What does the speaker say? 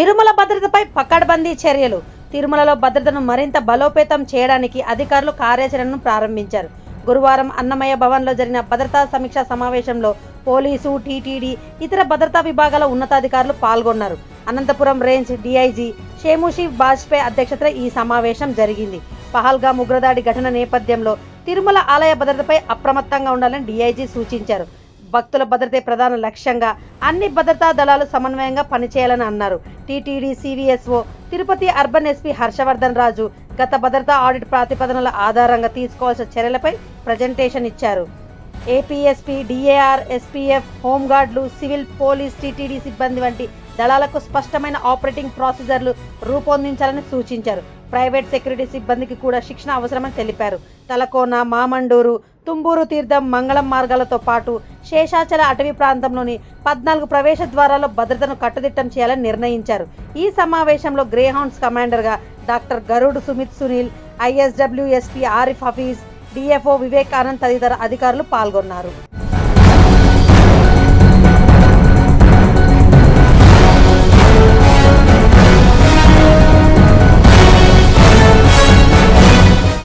తిరుమల భద్రతపై పకడ్బందీ చర్యలు. తిరుమలలో భద్రతను మరింత బలోపేతం చేయడానికి అధికారులు కార్యాచరణను ప్రారంభించారు. గురువారం అన్నమయ్య భవన్లో జరిగిన భద్రతా సమీక్షా సమావేశంలో పోలీసు టీటీడీ ఇతర భద్రతా విభాగాల ఉన్నతాధికారులు పాల్గొన్నారు. అనంతపురం రేంజ్ డీఐజీ షేముషి బాజ్పేయి అధ్యక్షతన ఈ సమావేశం జరిగింది. పహల్గా ఉగ్రదాడి ఘటన నేపథ్యంలో తిరుమల ఆలయ భద్రతపై అప్రమత్తంగా ఉండాలని డీఐజీ సూచించారు. భక్తుల భద్రతే ప్రధాన లక్ష్యంగా అన్ని భద్రతా దళాలు సమన్వయంగా పనిచేయాలని అన్నారు. TTD CVSO Tirupati urban SP Harshavardhan Raju గత భద్రతా ఆడిట్ ప్రాతిపదనల ఆధారంగా తీసుకోవాల్సిన చర్యలపై ప్రజెంటేషన్ ఇచ్చారు. ఏపీఎస్పీ డిఏఆర్ ఎస్పీఎఫ్ హోంగార్డులు సివిల్ పోలీస్ టీటీడీ సిబ్బంది వంటి దళాలకు స్పష్టమైన ఆపరేటింగ్ ప్రాసెసర్లు రూపొందించాలని సూచించారు. ప్రైవేట్ సెక్యూరిటీ సిబ్బందికి కూడా శిక్షణ అవసరమని తెలిపారు. తలకోన మామండూరు తుంబూరు తీర్థం మంగళం మార్గాలతో పాటు శేషాచల అటవీ ప్రాంతంలోని పద్నాలుగు ప్రవేశ ద్వారాల్లో భద్రతను కట్టుదిట్టం చేయాలని నిర్ణయించారు. ఈ సమావేశంలో Greyhounds కమాండర్గా doctor Garud Sumit Sunil ISWSP Arif Hafeez DFO Vivek Anand తదితర అధికారులు పాల్గొన్నారు.